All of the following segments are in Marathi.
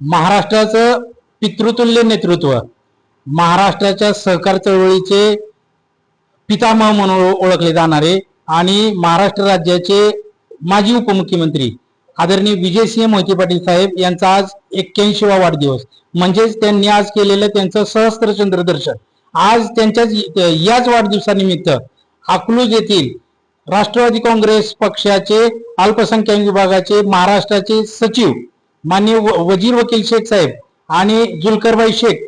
महाराष्ट्राचं पितृतुल्य नेतृत्व महाराष्ट्राच्या सहकार चळवळीचे पितामह म्हणून ओळखले जाणारे आणि महाराष्ट्र राज्याचे माजी उपमुख्यमंत्री आदरणीय विजयसिंह मोहिते पाटील साहेब यांचा आज एक्क्याऐंशीवा वाढदिवस. म्हणजेच त्यांनी आज केलेलं त्यांचं सहस्त्र चंद्रदर्शन आज त्यांच्याच याच वाढदिवसानिमित्त अकलूज येथील राष्ट्रवादी काँग्रेस पक्षाचे अल्पसंख्याक विभागाचे महाराष्ट्राचे सचिव माननीय व- वजीर वकील शेख साहेब आणि जुलकरबाई शेख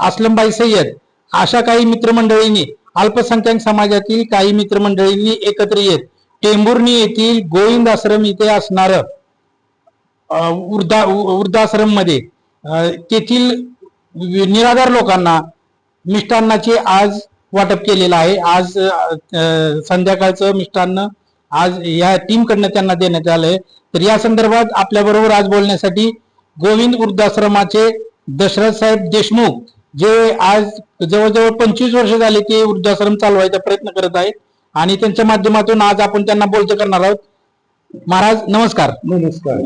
असलमबाई सय्यद अशा काही मित्रमंडळींनी अल्पसंख्याक समाजातील काही मित्रमंडळींनी एकत्र येत टेंभुर्णी येथील गोविंद आश्रम इथे असणारं वृद्धा वृद्धाश्रममध्ये तेथील निराधार लोकांना मिष्टान्नाचे आज वाटप केलेलं आहे. आज संध्याकाळचं मिष्टान्न आज या टीम कडनं त्यांना देण्यात आलंय. तर या संदर्भात आपल्या बरोबर आज बोलण्यासाठी गोविंद वृद्धाश्रमाचे दशरथ साहेब देशमुख जे आज जवळजवळ पंचवीस वर्ष झाले ते वृद्धाश्रम चालवायचा प्रयत्न करत आहेत आणि त्यांच्या माध्यमातून आज आपण त्यांना बोलतो करणार आहोत. महाराज नमस्कार. नमस्कार.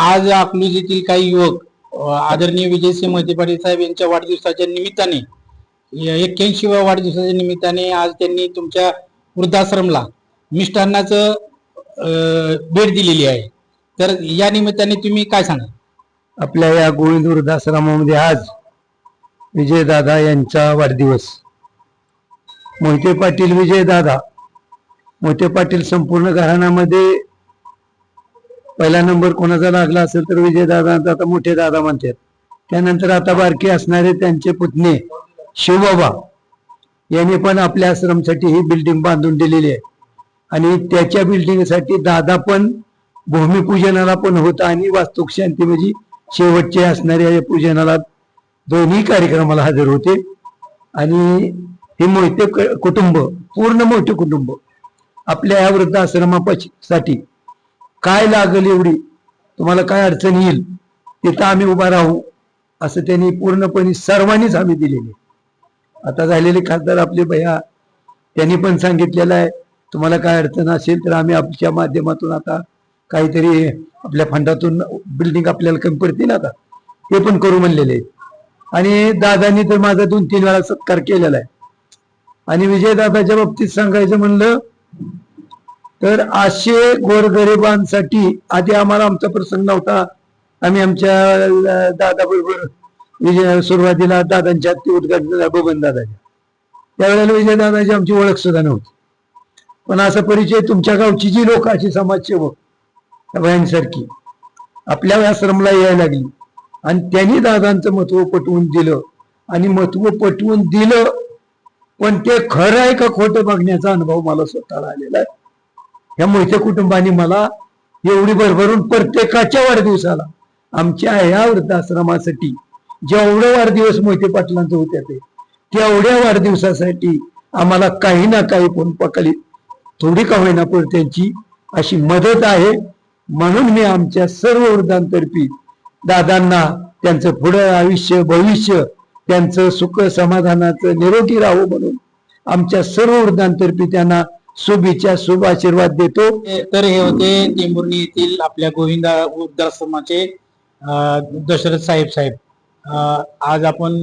आज अकलूज येथील काही युवक आदरणीय विजयसिंह मोहिते पाटील साहेब यांच्या वाढदिवसाच्या निमित्ताने एक्क्याऐंशीव्या वाढदिवसाच्या निमित्ताने आज त्यांनी तुमच्या वृद्धाश्रमला मिष्टान्नाचं भेट दिलेली आहे. तर या निमित्ताने तुम्ही काय सांगा आपल्या या गोविंद वृद्धाश्रमामध्ये आज विजयदादा यांचा वाढदिवस. मोहिते पाटील विजयदादा. मोहिते पाटील संपूर्ण घराण्यामध्ये पहिला नंबर कोणाचा लागला असेल तर विजयदादा आता मोठे दादा म्हणतात. त्यानंतर आता बारके असणारे त्यांचे पुतणे. शिवबाबा यांनी पण आपल्या आश्रमसाठी ही बिल्डिंग बांधून दिलेली आहे. आणि त्याच्या बिल्डिंगसाठी दादा पण भूमिपूजनाला पण होता आणि वास्तुक शांती म्हणजे शेवटचे असणाऱ्या या पूजनाला दोन्ही कार्यक्रमाला हजर होते. आणि हे मोठे क- कुटुंब पूर्ण मोठे कुटुंब आपल्या या वृद्ध आश्रमासाठी काय लागेल एवढी? तुम्हाला काय अडचण येईल? तिथं आम्ही उभा राहू असं त्यांनी पूर्णपणे सर्वांनीच आम्ही दिलेली. आता झालेले खासदार आपले भैया त्यांनी पण सांगितलेलं आहे तुम्हाला काय अडचण असेल तर आम्ही आमच्या माध्यमातून आता काहीतरी आपल्या फंडातून बिल्डिंग आपल्याला कमी पडतील आता. ते पण करू म्हणलेले आणि दादांनी तर माझा दोन तीन वेळा सत्कार केलेला आहे. आणि विजयदादाच्या बाबतीत सांगायचं म्हणलं तर असे गोरगरिबांसाठी आधी आम्हाला आमचा प्रसंग नव्हता. आम्ही आमच्या दादा बरोबर विजय सुरुवातीला दादांच्या उद्घाटन बबन दादाच्या. त्यावेळेला विजयदादाची आमची ओळख सुद्धा नव्हती. पण असा परिचय तुमच्या गावची जी लोक अशी समाजसेवक त्या बायांसारखी आपल्या आश्रमला यायला लागली. आणि त्यांनी दादांचं महत्त्व पटवून दिलं. आणि महत्त्व पटवून दिलं पण ते खरं आहे का खोटं बघण्याचा अनुभव मला स्वतःला आलेला आहे. ह्या मोठ्या कुटुंबाने मला एवढी भरभरून प्रत्येकाच्या वाढदिवसाला आमच्या ह्या वृद्धाश्रमासाठी जेवढे वाढदिवस मोहिते पाटलांचे होते ते तेवढ्या वाढदिवसासाठी आम्हाला काही ना काही पण पकली थोडी का होईना पण त्यांची अशी मदत आहे. म्हणून मी आमच्या सर्व वृद्धांतर्फी दादांना त्यांचं पुढं आयुष्य भविष्य त्यांचं सुख समाधानाचं निरोगी राहू म्हणून आमच्या सर्व वृद्धांतर्फी त्यांना शुभेच्छा शुभ आशीर्वाद देतो. तर हे होते टेंभुर्णी येथील आपल्या गोविंदा वृद्धाश्रमाचे अं, दशरथ साहेब साहेब. आज आपण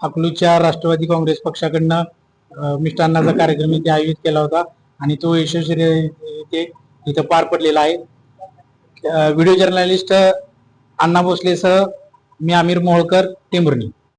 अकलूच्या राष्ट्रवादी काँग्रेस पक्षाकडनं अं, मिष्टान्नाचा कार्यक्रम इथे आयोजित केला होता आणि तो यशस्वी इथे इथं पार पडलेला आहे. व्हिडिओ जर्नलिस्ट अण्णा भोसलेसह मी आमिर मोहोळकर टेंभुर्णी.